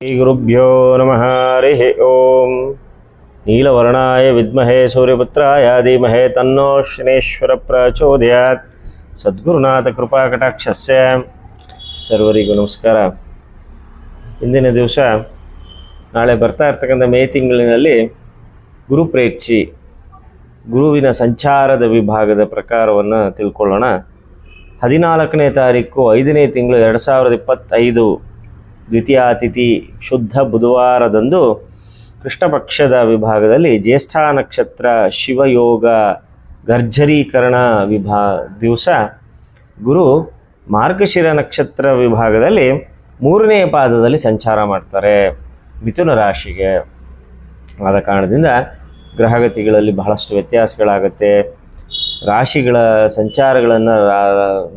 श्रीगुरुभ्यो नमः हरिः ॐ नीलवर्णाय विद्महे सूर्यपुत्राय धीमहे तन्नो ಶನೇಶ್ವರ ಪ್ರಚೋದಯಾತ್ ಸದ್ಗುರುನಾಥ ಕೃಪಾಕಟಾಕ್ಷಸ್ಯ ಸರ್ವರಿಗೂ ನಮಸ್ಕಾರ ಇಂದಿನ ದಿವಸ ನಾಳೆ ಬರ್ತಾ ಇರ್ತಕ್ಕಂಥ ಮೇ ತಿಂಗಳಿನಲ್ಲಿ ಗುರುಪ್ರೇಕ್ಷಿ ಗುರುವಿನ ಸಂಚಾರದ ವಿಭಾಗದ ಪ್ರಕಾರವನ್ನು ತಿಳ್ಕೊಳ್ಳೋಣ ಹದಿನಾಲ್ಕನೇ ತಾರೀಕು ಐದನೇ ತಿಂಗಳು ಎರಡು ಸಾವಿರದ ಇಪ್ಪತ್ತೈದು ದ್ವಿತೀಯ ತಿಥಿ ಶುದ್ಧ ಬುಧವಾರದಂದು ಕೃಷ್ಣಪಕ್ಷದ ವಿಭಾಗದಲ್ಲಿ ಜ್ಯೇಷ್ಠ ನಕ್ಷತ್ರ ಶಿವಯೋಗ ಗರ್ಜರೀಕರಣ ವಿಭಾ, ದಿವಸ ಗುರು ಮಾರ್ಗಶಿರ ನಕ್ಷತ್ರ ವಿಭಾಗದಲ್ಲಿ ಮೂರನೇ ಪಾದದಲ್ಲಿ ಸಂಚಾರ ಮಾಡ್ತಾರೆ ಮಿಥುನ ರಾಶಿಗೆ. ಆದ ಕಾರಣದಿಂದ ಗ್ರಹಗತಿಗಳಲ್ಲಿ ಬಹಳಷ್ಟು ವ್ಯತ್ಯಾಸಗಳಾಗುತ್ತೆ. ರಾಶಿಗಳ ಸಂಚಾರಗಳನ್ನು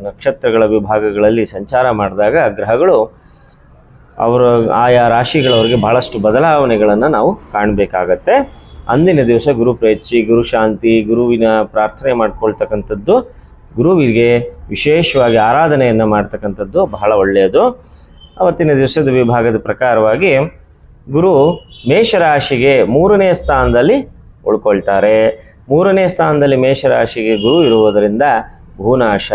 ನಕ್ಷತ್ರಗಳ ವಿಭಾಗಗಳಲ್ಲಿ ಸಂಚಾರ ಮಾಡಿದಾಗ ಗ್ರಹಗಳು ಅವರ ಆಯಾ ರಾಶಿಗಳವರಿಗೆ ಭಾಳಷ್ಟು ಬದಲಾವಣೆಗಳನ್ನು ನಾವು ಕಾಣಬೇಕಾಗತ್ತೆ. ಅಂದಿನ ದಿವಸ ಗುರು ಪ್ರೇಚಿ ಗುರು ಶಾಂತಿ, ಗುರುವಿನ ಪ್ರಾರ್ಥನೆ ಮಾಡ್ಕೊಳ್ತಕ್ಕಂಥದ್ದು ಗುರುವಿಗೆ ವಿಶೇಷವಾಗಿ ಆರಾಧನೆಯನ್ನು ಮಾಡ್ತಕ್ಕಂಥದ್ದು ಬಹಳ ಒಳ್ಳೆಯದು. ಅವತ್ತಿನ ದಿವಸದ ವಿಭಾಗದ ಪ್ರಕಾರವಾಗಿ ಗುರು ಮೇಷರಾಶಿಗೆ ಮೂರನೇ ಸ್ಥಾನದಲ್ಲಿ ಉಳ್ಕೊಳ್ತಾರೆ. ಮೂರನೇ ಸ್ಥಾನದಲ್ಲಿ ಮೇಷರಾಶಿಗೆ ಗುರು ಇರುವುದರಿಂದ ಭೂನಾಶ,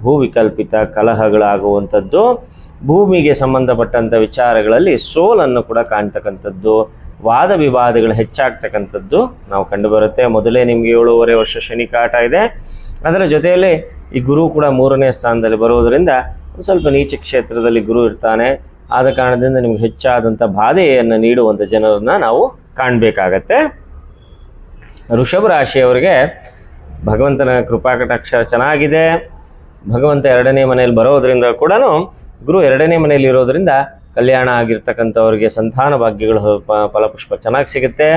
ಭೂವಿಕಲ್ಪಿತ ಕಲಹಗಳಾಗುವಂಥದ್ದು. ಭೂಮಿಗೆ ಸಂಬಂಧಪಟ್ಟಂಥ ವಿಚಾರಗಳಲ್ಲಿ ಸೋಲನ್ನು ಕೂಡ ಕಾಣ್ತಕ್ಕಂಥದ್ದು, ವಾದ ವಿವಾದಗಳು ಹೆಚ್ಚಾಗ್ತಕ್ಕಂಥದ್ದು ನಾವು ಕಂಡುಬರುತ್ತೆ. ಮೊದಲೇ ನಿಮಗೆ ಏಳೂವರೆ ವರ್ಷ ಶನಿ ಕಾಟ ಇದೆ. ಅದರ ಜೊತೆಯಲ್ಲಿ ಈ ಗುರು ಕೂಡ ಮೂರನೇ ಸ್ಥಾನದಲ್ಲಿ ಬರುವುದರಿಂದ ಒಂದು ಸ್ವಲ್ಪ ನೀಚ ಕ್ಷೇತ್ರದಲ್ಲಿ ಗುರು ಇರ್ತಾನೆ. ಆದ ಕಾರಣದಿಂದ ನಿಮ್ಗೆ ಹೆಚ್ಚಾದಂಥ ಬಾಧೆಯನ್ನು ನೀಡುವಂಥ ಜನರನ್ನ ನಾವು ಕಾಣಬೇಕಾಗತ್ತೆ. ಋಷಭ ರಾಶಿಯವರಿಗೆ ಭಗವಂತನ ಕೃಪಾಕಟಾಕ್ಷ ಚೆನ್ನಾಗಿದೆ. ಭಗವಂತ ಎರಡನೇ ಮನೆಯಲ್ಲಿ ಬರೋದ್ರಿಂದ ಕೂಡ ಗುರು ಎರಡನೇ ಮನೆಯಲ್ಲಿ ಇರೋದರಿಂದ ಕಲ್ಯಾಣ ಆಗಿರ್ತಕ್ಕಂಥವ್ರಿಗೆ ಸಂತಾನ ಭಾಗ್ಯಗಳು ಫಲಪುಷ್ಪ ಚೆನ್ನಾಗಿ ಸಿಗುತ್ತೆ.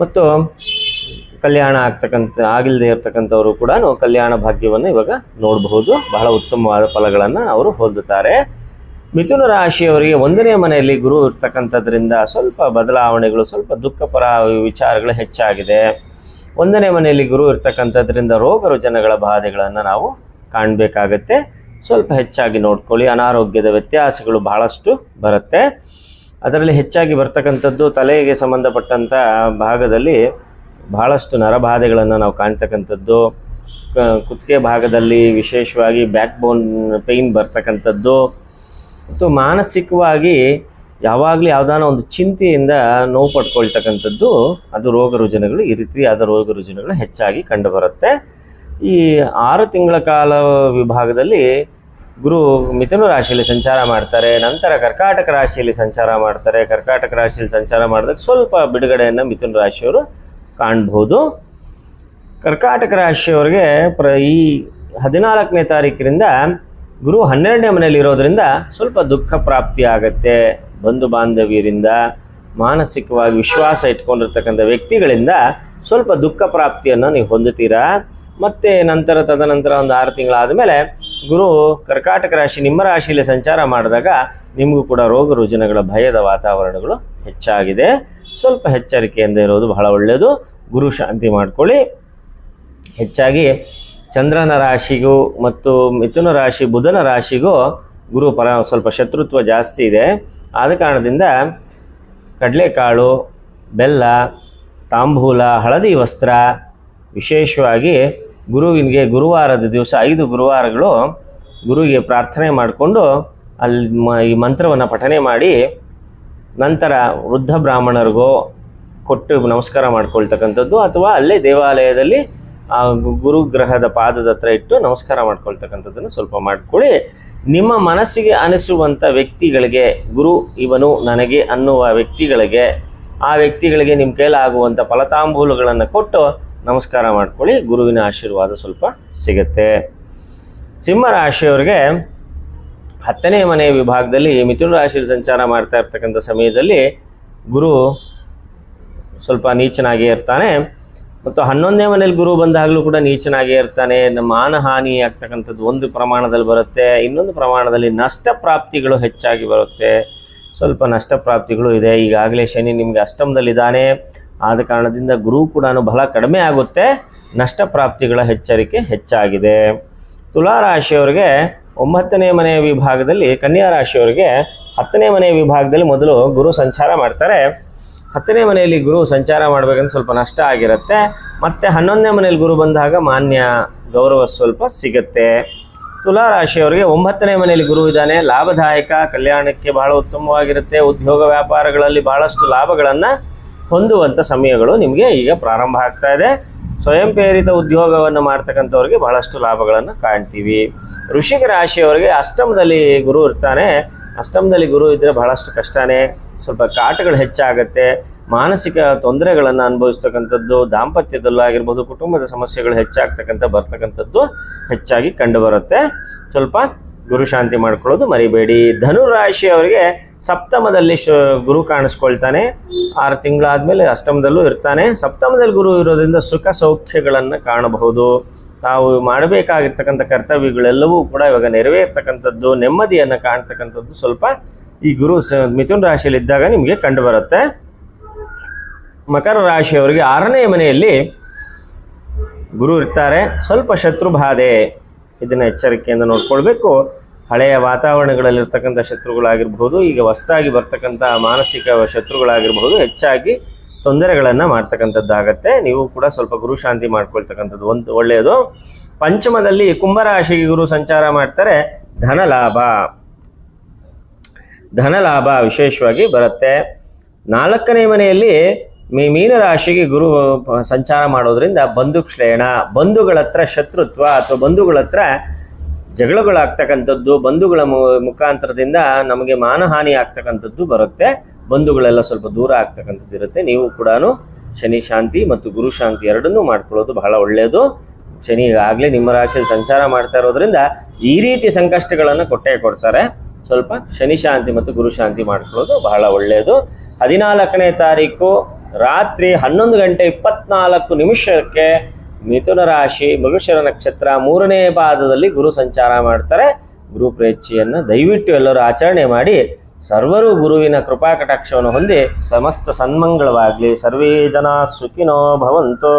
ಮತ್ತು ಕಲ್ಯಾಣ ಆಗ್ತಕ್ಕಂಥ ಆಗಿಲ್ಲದೆ ಇರ್ತಕ್ಕಂಥವರು ಕೂಡ ಕಲ್ಯಾಣ ಭಾಗ್ಯವನ್ನು ಇವಾಗ ನೋಡಬಹುದು. ಬಹಳ ಉತ್ತಮವಾದ ಫಲಗಳನ್ನು ಅವರು ಹೊಂದುತ್ತಾರೆ. ಮಿಥುನ ರಾಶಿಯವರಿಗೆ ಒಂದನೇ ಮನೆಯಲ್ಲಿ ಗುರು ಇರ್ತಕ್ಕಂಥದ್ರಿಂದ ಸ್ವಲ್ಪ ಬದಲಾವಣೆಗಳು, ಸ್ವಲ್ಪ ದುಃಖಪರ ವಿಚಾರಗಳು ಹೆಚ್ಚಾಗಿದೆ. ಒಂದನೇ ಮನೆಯಲ್ಲಿ ಗುರು ಇರ್ತಕ್ಕಂಥದ್ರಿಂದ ರೋಗ ರುಜನಗಳ ಬಾಧೆಗಳನ್ನು ನಾವು ಕಾಣಬೇಕಾಗತ್ತೆ. ಸ್ವಲ್ಪ ಹೆಚ್ಚಾಗಿ ನೋಡ್ಕೊಳ್ಳಿ. ಅನಾರೋಗ್ಯದ ವ್ಯತ್ಯಾಸಗಳು ಬಹಳಷ್ಟು ಬರುತ್ತೆ. ಅದರಲ್ಲಿ ಹೆಚ್ಚಾಗಿ ಬರ್ತಕ್ಕಂಥದ್ದು ತಲೆಗೆ ಸಂಬಂಧಪಟ್ಟಂಥ ಭಾಗದಲ್ಲಿ ಬಹಳಷ್ಟು ನರಬಾಧೆಗಳನ್ನು ನಾವು ಕಾಣ್ತಕ್ಕಂಥದ್ದು. ಕುತ್ತಿಗೆ ಭಾಗದಲ್ಲಿ ವಿಶೇಷವಾಗಿ ಬ್ಯಾಕ್ ಬೋನ್ ಪೇಯ್ನ್ ಬರ್ತಕ್ಕಂಥದ್ದು. ಮತ್ತು ಮಾನಸಿಕವಾಗಿ ಯಾವಾಗಲೂ ಯಾವುದಾನ ಒಂದು ಚಿಂತೆಯಿಂದ ನೋವು ಪಡ್ಕೊಳ್ತಕ್ಕಂಥದ್ದು ಅದು ರೋಗ ರುಜಿನಗಳು, ಈ ರೀತಿಯಾದ ರೋಗ ರುಜಿನಗಳು ಹೆಚ್ಚಾಗಿ ಕಂಡುಬರುತ್ತೆ. ಈ ಆರು ತಿಂಗಳ ಕಾಲ ವಿಭಾಗದಲ್ಲಿ ಗುರು ಮಿಥುನ ರಾಶಿಯಲ್ಲಿ ಸಂಚಾರ ಮಾಡ್ತಾರೆ, ನಂತರ ಕರ್ಕಾಟಕ ರಾಶಿಯಲ್ಲಿ ಸಂಚಾರ ಮಾಡ್ತಾರೆ. ಕರ್ಕಾಟಕ ರಾಶಿಯಲ್ಲಿ ಸಂಚಾರ ಮಾಡಿದಾಗ ಸ್ವಲ್ಪ ಬಿಡುಗಡೆಯನ್ನು ಮಿಥುನ ರಾಶಿಯವರು ಕಾಣ್ಬೋದು. ಕರ್ಕಾಟಕ ರಾಶಿಯವರಿಗೆ ಪ್ರ, ಈ ಹದಿನಾಲ್ಕನೇ ತಾರೀಕಿನಿಂದ ಗುರು ಹನ್ನೆರಡನೇ ಮನೆಯಲ್ಲಿ ಇರೋದ್ರಿಂದ ಸ್ವಲ್ಪ ದುಃಖ ಪ್ರಾಪ್ತಿ ಆಗುತ್ತೆ. ಬಂಧು ಬಾಂಧವ್ಯರಿಂದ ಮಾನಸಿಕವಾಗಿ ವಿಶ್ವಾಸ ಇಟ್ಕೊಂಡಿರ್ತಕ್ಕಂಥ ವ್ಯಕ್ತಿಗಳಿಂದ ಸ್ವಲ್ಪ ದುಃಖ ಪ್ರಾಪ್ತಿಯನ್ನು ನೀವು ಹೊಂದುತ್ತೀರಾ? ಮತ್ತೆ ನಂತರ ತದನಂತರ ಒಂದು ಆರು ತಿಂಗಳಾದ ಮೇಲೆ ಗುರು ಕರ್ಕಾಟಕ ರಾಶಿ ನಿಮ್ಮ ರಾಶಿಯಲ್ಲಿ ಸಂಚಾರ ಮಾಡಿದಾಗ ನಿಮಗೂ ಕೂಡ ರೋಗ ರುಜಿನಗಳ ಭಯದ ವಾತಾವರಣಗಳು ಹೆಚ್ಚಾಗಿದೆ. ಸ್ವಲ್ಪ ಎಚ್ಚರಿಕೆಯಿಂದ ಇರೋದು ಬಹಳ ಒಳ್ಳೆಯದು ಗುರು ಶಾಂತಿ ಮಾಡ್ಕೊಳ್ಳಿ. ಹೆಚ್ಚಾಗಿ ಚಂದ್ರನ ರಾಶಿಗೂ ಮತ್ತು ಮಿಥುನ ರಾಶಿ, ಬುಧನ ರಾಶಿಗೂ ಗುರು ಪರ ಸ್ವಲ್ಪ ಶತ್ರುತ್ವ ಜಾಸ್ತಿ ಇದೆ. ಆದ ಕಾರಣದಿಂದ ಕಡಲೆಕಾಳು, ಬೆಲ್ಲ, ತಾಂಬೂಲ, ಹಳದಿ ವಸ್ತ್ರ ವಿಶೇಷವಾಗಿ ಗುರುವಿನಿಗೆ ಗುರುವಾರದ ದಿವಸ ಐದು ಗುರುವಾರಗಳು ಗುರುವಿಗೆ ಪ್ರಾರ್ಥನೆ ಮಾಡಿಕೊಂಡು ಅಲ್ಲಿ ಮ, ಈ ಮಂತ್ರವನ್ನು ಪಠನೆ ಮಾಡಿ ನಂತರ ವೃದ್ಧ ಬ್ರಾಹ್ಮಣರಿಗೂ ಕೊಟ್ಟು ನಮಸ್ಕಾರ ಮಾಡ್ಕೊಳ್ತಕ್ಕಂಥದ್ದು ಅಥವಾ ಅಲ್ಲೇ ದೇವಾಲಯದಲ್ಲಿ ಆ ಗುರುಗ್ರಹದ ಪಾದದ ಹತ್ರ ಇಟ್ಟು ನಮಸ್ಕಾರ ಮಾಡ್ಕೊಳ್ತಕ್ಕಂಥದ್ದನ್ನು ಸ್ವಲ್ಪ ಮಾಡ್ಕೊಳ್ಳಿ. ನಿಮ್ಮ ಮನಸ್ಸಿಗೆ ಅನಿಸುವಂಥ ವ್ಯಕ್ತಿಗಳಿಗೆ, ಗುರು ಇವನು ನನಗೆ ಅನ್ನುವ ವ್ಯಕ್ತಿಗಳಿಗೆ, ಆ ವ್ಯಕ್ತಿಗಳಿಗೆ ನಿಮ್ಮ ಕೈಲಾಗುವಂಥ ಫಲತಾಂಬೂಲಗಳನ್ನು ಕೊಟ್ಟು ನಮಸ್ಕಾರ ಮಾಡ್ಕೊಳ್ಳಿ. ಗುರುವಿನ ಆಶೀರ್ವಾದ ಸ್ವಲ್ಪ ಸಿಗುತ್ತೆ. ಸಿಂಹ ರಾಶಿಯವರಿಗೆ ಹತ್ತನೇ ಮನೆ ವಿಭಾಗದಲ್ಲಿ ಮಿಥುನ ರಾಶಿಯಲ್ಲಿ ಸಂಚಾರ ಮಾಡ್ತಾ ಇರ್ತಕ್ಕಂಥ ಸಮಯದಲ್ಲಿ ಗುರು ಸ್ವಲ್ಪ ನೀಚನಾಗೇ ಇರ್ತಾನೆ. ಮತ್ತು ಹನ್ನೊಂದನೇ ಮನೇಲಿ ಗುರು ಬಂದಾಗಲೂ ಕೂಡ ನೀಚನಾಗೇ ಇರ್ತಾನೆ. ನಮ್ಮ ಮಾನಹಾನಿ ಆಗ್ತಕ್ಕಂಥದ್ದು ಒಂದು ಪ್ರಮಾಣದಲ್ಲಿ ಬರುತ್ತೆ. ಇನ್ನೊಂದು ಪ್ರಮಾಣದಲ್ಲಿ ನಷ್ಟ ಪ್ರಾಪ್ತಿಗಳು ಹೆಚ್ಚಾಗಿ ಬರುತ್ತೆ. ಸ್ವಲ್ಪ ನಷ್ಟ ಪ್ರಾಪ್ತಿಗಳು ಇದೆ. ಈಗಾಗಲೇ ಶನಿ ನಿಮಗೆ ಅಷ್ಟಮದಲ್ಲಿದ್ದಾನೆ. ಆದ ಕಾರಣದಿಂದ ಗುರು ಕೂಡ ಬಹಳ ಕಡಿಮೆ ಆಗುತ್ತೆ ನಷ್ಟ ಪ್ರಾಪ್ತಿಗಳ ಎಚ್ಚರಿಕೆ ಹೆಚ್ಚಾಗಿದೆ ತುಲಾರಾಶಿಯವರಿಗೆ ಒಂಬತ್ತನೇ ಮನೆಯ ವಿಭಾಗದಲ್ಲಿ, ಕನ್ಯಾ ರಾಶಿಯವರಿಗೆ ಹತ್ತನೇ ಮನೆ ವಿಭಾಗದಲ್ಲಿ ಮೊದಲು ಗುರು ಸಂಚಾರ ಮಾಡ್ತಾರೆ. ಹತ್ತನೇ ಮನೆಯಲ್ಲಿ ಗುರು ಸಂಚಾರ ಮಾಡಬೇಕಂದ್ರೆ ಸ್ವಲ್ಪ ನಷ್ಟ ಆಗಿರುತ್ತೆ. ಮತ್ತು ಹನ್ನೊಂದನೇ ಮನೆಯಲ್ಲಿ ಗುರು ಬಂದಾಗ ಮಾನ್ಯ ಗೌರವ ಸ್ವಲ್ಪ ಸಿಗುತ್ತೆ. ತುಲಾ ರಾಶಿಯವರಿಗೆ ಒಂಬತ್ತನೇ ಮನೆಯಲ್ಲಿ ಗುರು ಇದ್ದಾನೆ, ಲಾಭದಾಯಕ, ಕಲ್ಯಾಣಕ್ಕೆ ಬಹಳ ಉತ್ತಮವಾಗಿರುತ್ತೆ. ಉದ್ಯೋಗ ವ್ಯಾಪಾರಗಳಲ್ಲಿ ಬಹಳಷ್ಟು ಲಾಭಗಳನ್ನು ಹೊಂದುವಂಥ ಸಮಯಗಳು ನಿಮಗೆ ಈಗ ಪ್ರಾರಂಭ ಆಗ್ತಾ ಇದೆ. ಸ್ವಯಂ ಪ್ರೇರಿತ ಉದ್ಯೋಗವನ್ನು ಮಾಡ್ತಕ್ಕಂಥವ್ರಿಗೆ ಬಹಳಷ್ಟು ಲಾಭಗಳನ್ನು ಕಾಣ್ತೀವಿ. ಋಷಿಕ ರಾಶಿಯವರಿಗೆ ಅಷ್ಟಮದಲ್ಲಿ ಗುರು ಇರ್ತಾನೆ. ಅಷ್ಟಮದಲ್ಲಿ ಗುರು ಇದ್ದರೆ ಬಹಳಷ್ಟು ಕಷ್ಟನೇ. ಸ್ವಲ್ಪ ಕಾಟಗಳು ಹೆಚ್ಚಾಗುತ್ತೆ. ಮಾನಸಿಕ ತೊಂದರೆಗಳನ್ನು ಅನುಭವಿಸ್ತಕ್ಕಂಥದ್ದು, ದಾಂಪತ್ಯದಲ್ಲಾಗಿರ್ಬೋದು, ಕುಟುಂಬದ ಸಮಸ್ಯೆಗಳು ಹೆಚ್ಚಾಗ್ತಕ್ಕಂಥ, ಬರ್ತಕ್ಕಂಥದ್ದು ಹೆಚ್ಚಾಗಿ ಕಂಡುಬರುತ್ತೆ. ಸ್ವಲ್ಪ ಗುರು ಶಾಂತಿ ಮಾಡ್ಕೊಳ್ಳೋದು ಮರಿಬೇಡಿ. ಧನು ರಾಶಿಯವರಿಗೆ ಸಪ್ತಮದಲ್ಲಿ ಗುರು ಕಾಣಿಸ್ಕೊಳ್ತಾನೆ. ಆರು ತಿಂಗಳಾದ್ಮೇಲೆ ಅಷ್ಟಮದಲ್ಲೂ ಇರ್ತಾನೆ. ಸಪ್ತಮದಲ್ಲಿ ಗುರು ಇರೋದ್ರಿಂದ ಸುಖ ಸೌಖ್ಯಗಳನ್ನು ಕಾಣಬಹುದು. ತಾವು ಮಾಡಬೇಕಾಗಿರ್ತಕ್ಕಂಥ ಕರ್ತವ್ಯಗಳೆಲ್ಲವೂ ಕೂಡ ಇವಾಗ ನೆರವೇರ್ತಕ್ಕಂಥದ್ದು, ನೆಮ್ಮದಿಯನ್ನು ಕಾಣ್ತಕ್ಕಂಥದ್ದು ಸ್ವಲ್ಪ ಈ ಗುರು ಮಿಥುನ್ ರಾಶಿಯಲ್ಲಿ ಇದ್ದಾಗ ನಿಮಗೆ ಕಂಡು ಬರುತ್ತೆ ಮಕರ ರಾಶಿಯವರಿಗೆ ಆರನೇ ಮನೆಯಲ್ಲಿ ಗುರು ಇರ್ತಾರೆ. ಸ್ವಲ್ಪ ಶತ್ರು ಬಾಧೆ ಇದನ್ನು ಎಚ್ಚರಿಕೆಯಿಂದ ನೋಡ್ಕೊಳ್ಬೇಕು. ಹಳೆಯ ವಾತಾವರಣಗಳಲ್ಲಿರ್ತಕ್ಕಂಥ ಶತ್ರುಗಳಾಗಿರ್ಬಹುದು, ಈಗ ಹೊಸದಾಗಿ ಬರ್ತಕ್ಕಂಥ ಮಾನಸಿಕ ಶತ್ರುಗಳಾಗಿರ್ಬಹುದು, ಹೆಚ್ಚಾಗಿ ತೊಂದರೆಗಳನ್ನು ಮಾಡ್ತಕ್ಕಂಥದ್ದಾಗತ್ತೆ. ನೀವು ಕೂಡ ಸ್ವಲ್ಪ ಗುರು ಶಾಂತಿ ಮಾಡ್ಕೊಳ್ತಕ್ಕಂಥದ್ದು ಒಂದು ಒಳ್ಳೆಯದು. ಪಂಚಮದಲ್ಲಿ ಕುಂಭರಾಶಿಗೆ ಗುರು ಸಂಚಾರ ಮಾಡ್ತಾರೆ ಧನ ಲಾಭ ಧನ ಲಾಭ ವಿಶೇಷವಾಗಿ ಬರುತ್ತೆ. ನಾಲ್ಕನೇ ಮನೆಯಲ್ಲಿ ಮೀ, ಮೀನರಾಶಿಗೆ ಗುರು ಸಂಚಾರ ಮಾಡೋದ್ರಿಂದ ಬಂಧು ಕ್ಷೇಣ ಬಂಧುಗಳ ಹತ್ರ ಶತ್ರುತ್ವ ಅಥವಾ ಬಂಧುಗಳ ಹತ್ರ ಜಗಳಗಳಾಗ್ತಕ್ಕಂಥದ್ದು ಬಂಧುಗಳ ಮುಖಾಂತರದಿಂದ ನಮಗೆ ಮಾನಹಾನಿ ಆಗ್ತಕ್ಕಂಥದ್ದು ಬರುತ್ತೆ. ಬಂಧುಗಳೆಲ್ಲ ಸ್ವಲ್ಪ ದೂರ ಆಗ್ತಕ್ಕಂಥದ್ದು ಇರುತ್ತೆ. ನೀವು ಕೂಡ ಶನಿ ಶಾಂತಿ ಮತ್ತು ಗುರು ಶಾಂತಿ ಎರಡನ್ನೂ ಮಾಡ್ಕೊಳ್ಳೋದು ಬಹಳ ಒಳ್ಳೆಯದು ಶನಿ ಈಗಾಗಲೇ ನಿಮ್ಮ ರಾಶಿಯಲ್ಲಿ ಸಂಚಾರ ಮಾಡ್ತಾ ಇರೋದ್ರಿಂದ ಈ ರೀತಿ ಸಂಕಷ್ಟಗಳನ್ನು ಕೊಟ್ಟೇ ಕೊಡ್ತಾರೆ. ಸ್ವಲ್ಪ ಶನಿ ಶಾಂತಿ ಮತ್ತು ಗುರು ಶಾಂತಿ ಮಾಡ್ಕೊಳ್ಳೋದು ಬಹಳ ಒಳ್ಳೆಯದು ಹದಿನಾಲ್ಕನೇ ತಾರೀಕು ರಾತ್ರಿ ಹನ್ನೊಂದು ಗಂಟೆ ಇಪ್ಪತ್ನಾಲ್ಕು ನಿಮಿಷಕ್ಕೆ ಮಿಥುನ ರಾಶಿ ಭವಿಷ್ಯರ ನಕ್ಷತ್ರ ಮೂರನೇ ಪಾದದಲ್ಲಿ ಗುರು ಸಂಚಾರ ಮಾಡ್ತಾರೆ. ಗುರು ಪ್ರೇಚ್ಛೆಯನ್ನು ದಯವಿಟ್ಟು ಎಲ್ಲರೂ ಆಚರಣೆ ಮಾಡಿ, ಸರ್ವರು ಗುರುವಿನ ಕೃಪಾ ಕಟಾಕ್ಷವನ್ನು ಹೊಂದಿ, ಸಮಸ್ತ ಸನ್ಮಂಗಳವಾಗಲಿ. ಸರ್ವೇ ಜನ ಸುಖಿನೋ ಭವಂತು.